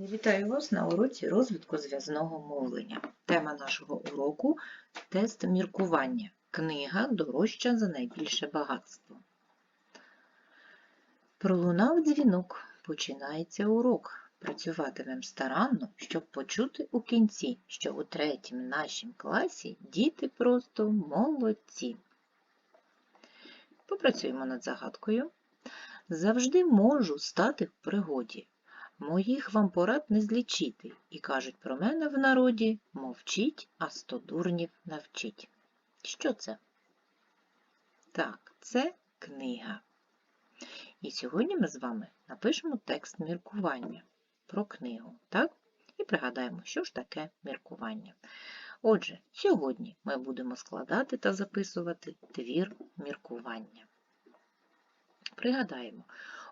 Вітаю вас на уроці розвитку зв'язного мовлення. Тема нашого уроку тест міркування. Книга дорожча за найбільше багатство. Пролунав дзвінок. Починається урок. Працюватимем старанно, щоб почути у кінці, що у третім нашім класі діти просто молодці. Попрацюємо над загадкою. Завжди можу стати в пригоді. Моїх вам порад не злічити, і кажуть про мене в народі мовчіть, а сто дурнів навчіть. Що це? Так, це книга. І сьогодні ми з вами напишемо текст міркування про книгу, так? І пригадаємо, що ж таке міркування. Отже, сьогодні ми будемо складати та записувати твір міркування. Пригадаємо,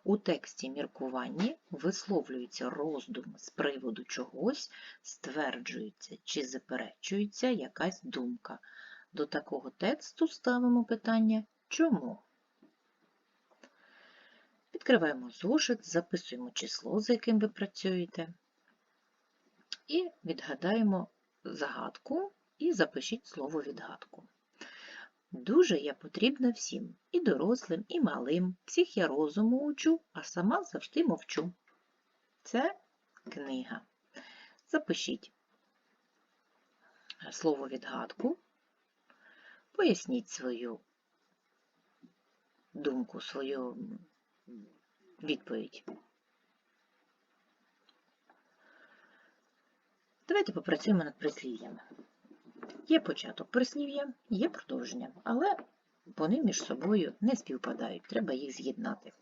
у тексті міркування висловлюється роздум з приводу чогось, стверджується чи заперечується якась думка. До такого тексту ставимо питання чому? Відкриваємо зошит, записуємо число, за яким ви працюєте, і відгадаємо загадку і запишіть слово відгадку. Дуже я потрібна всім, дорослим, і малим. Всіх я розуму учу, а сама завжди мовчу. Це книга. Запишіть слово відгадку, поясніть свою думку, свою відповідь. Давайте попрацюємо над прислів'ями. Є початок прислів'я, є продовження, але вони між собою не співпадають, треба їх з'єднати.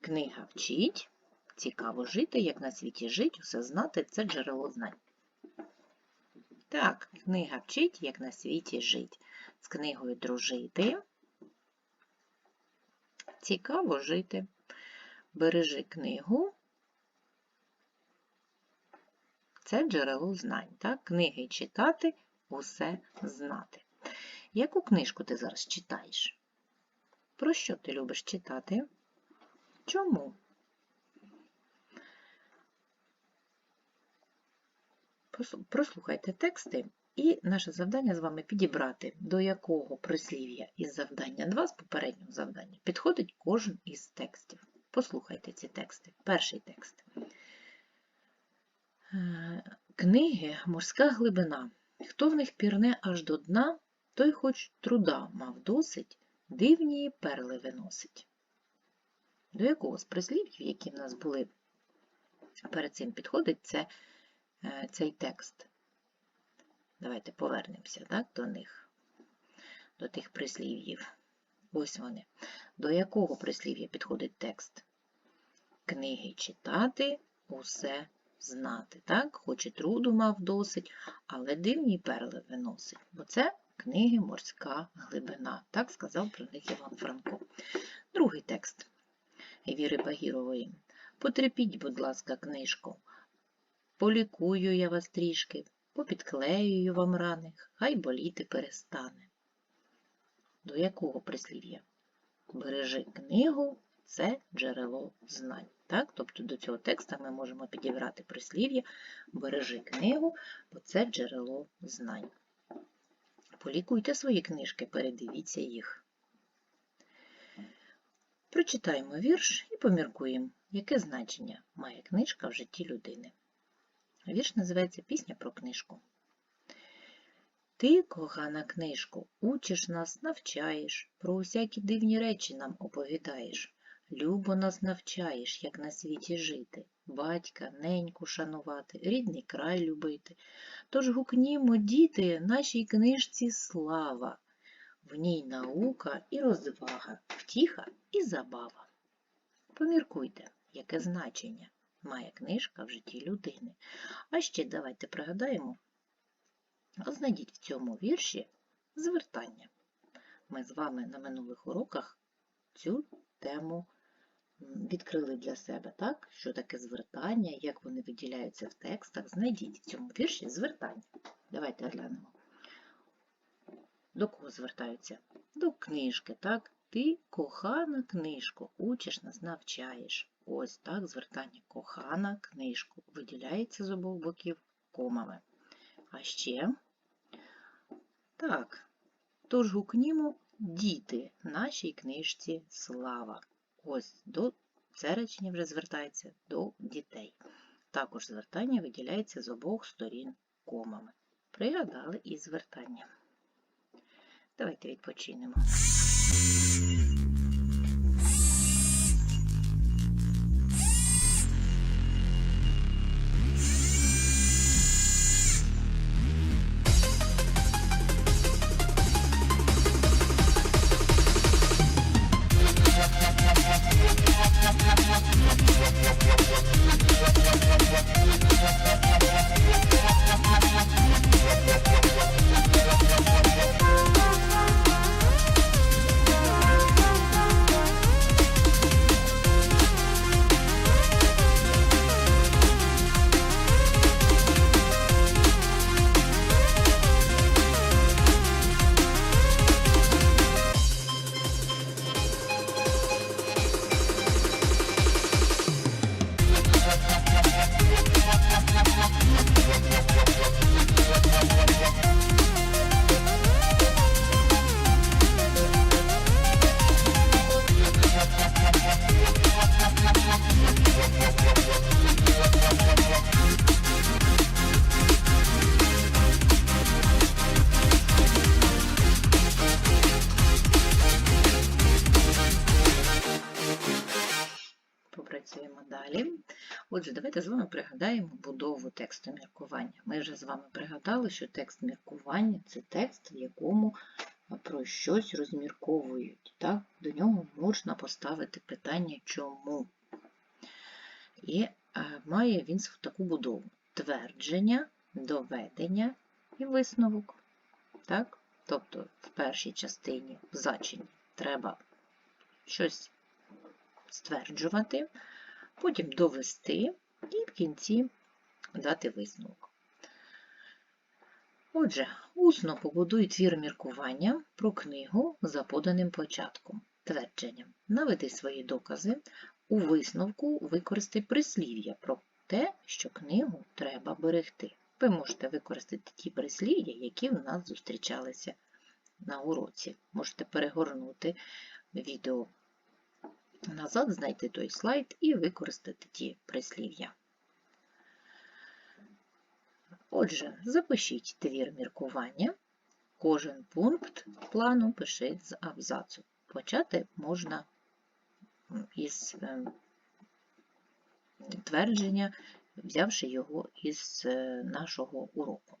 Книга вчить, цікаво жити, як на світі жить, усе знати це джерело знань. Так, книга вчить, як на світі жить. З книгою дружити. Цікаво жити. Бережи книгу. Це джерело знань. Так? Книги читати, усе знати. Яку книжку ти зараз читаєш? Про що ти любиш читати? Чому? Прослухайте тексти, і наше завдання з вами підібрати, до якого прислів'я із завдання 2 з попереднього завдання підходить кожен із текстів. Послухайте ці тексти. Перший текст. Книги морська глибина. Хто в них пірне аж до дна, той хоч труда мав досить, дивні перли виносить. До якого з прислів'їв, які в нас були перед цим підходить, це е, цей текст. Давайте повернемося так, до них, до тих прислів'їв. Ось вони. До якого прислів'я підходить текст? Книги читати, усе знати. так? Хоч і труду мав досить, але дивні перли виносить, бо це книги морська глибина. Так сказав про них Іван Франко. Другий текст Віри Багірової. Потерпіть, будь ласка, книжку. Полікую я вас трішки, попідклеюю вам рани, хай боліти перестане. До якого прислів'я? Бережи книгу, це джерело знань. Так? Тобто до цього текста ми можемо підібрати прислів'я Бережи книгу, бо це джерело знань. Полікуйте свої книжки, передивіться їх. Прочитаємо вірш і поміркуємо, яке значення має книжка в житті людини. Вірш називається Пісня про книжку. Ти, кохана книжку, учиш нас, навчаєш, про усякі дивні речі нам оповідаєш. Любо нас навчаєш, як на світі жити, батька, неньку шанувати, рідний край любити. Тож гукнімо, діти, нашій книжці слава, в ній наука і розвага, втіха і забава. Поміркуйте, яке значення має книжка в житті людини. А ще давайте пригадаємо, знайдіть в цьому вірші звертання. Ми з вами на минулих уроках цю тему відкрили для себе, так? що таке звертання, як вони виділяються в текстах. Знайдіть в цьому вірші звертання. Давайте глянемо. До кого звертаються? До книжки, так? Ти, кохана книжко, учиш нас, навчаєш. Ось так звертання кохана книжку виділяється з обох боків комами. А ще так, тож гукнімо діти нашій книжці слава. Ось до це речення вже звертається до дітей. Також звертання виділяється з обох сторін комами. Пригадали і звертання. Давайте відпочинемо. Давайте з вами пригадаємо будову тексту міркування. Ми вже з вами пригадали, що текст міркування це текст, в якому про щось розмірковують. Так? До нього можна поставити питання чому. І має він таку будову: твердження, доведення і висновок. Так? Тобто в першій частині в зачині треба щось стверджувати, потім довести і в кінці дати висновок. Отже, усно побудуй твір міркування про книгу за поданим початком, твердженням. Наведи свої докази, у висновку використай прислів'я про те, що книгу треба берегти. Ви можете використати ті прислів'я, які в нас зустрічалися на уроці. Можете перегорнути відео назад, знайти той слайд і використати ті прислів'я. Отже, запишіть твір міркування. Кожен пункт плану пишіть з абзацу. Почати можна із е, твердження, взявши його із е, нашого уроку.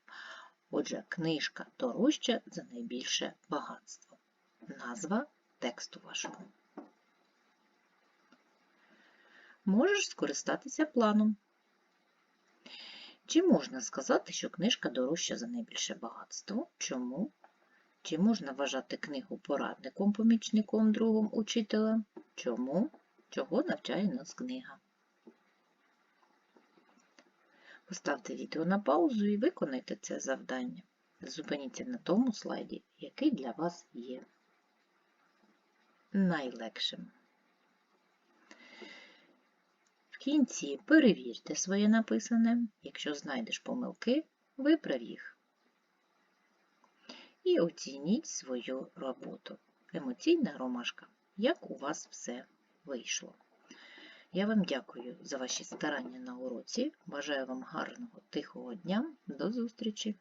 Отже, книжка дорожча за найбільше багатство. Назва тексту вашого. Можеш скористатися планом. Чи можна сказати, що книжка дорожча за найбільше багатство? Чому? Чи можна вважати книгу порадником, помічником, другом учителя? Чому? Чого навчає нас книга? Поставте відео на паузу і виконайте це завдання. Зупиніться на тому слайді, який для вас є найлегшим. В кінці перевірте своє написане. Якщо знайдеш помилки, виправ їх. І оцініть свою роботу. Емоційна ромашка, як у вас все вийшло. Я вам дякую за ваші старання на уроці. Бажаю вам гарного тихого дня. До зустрічі!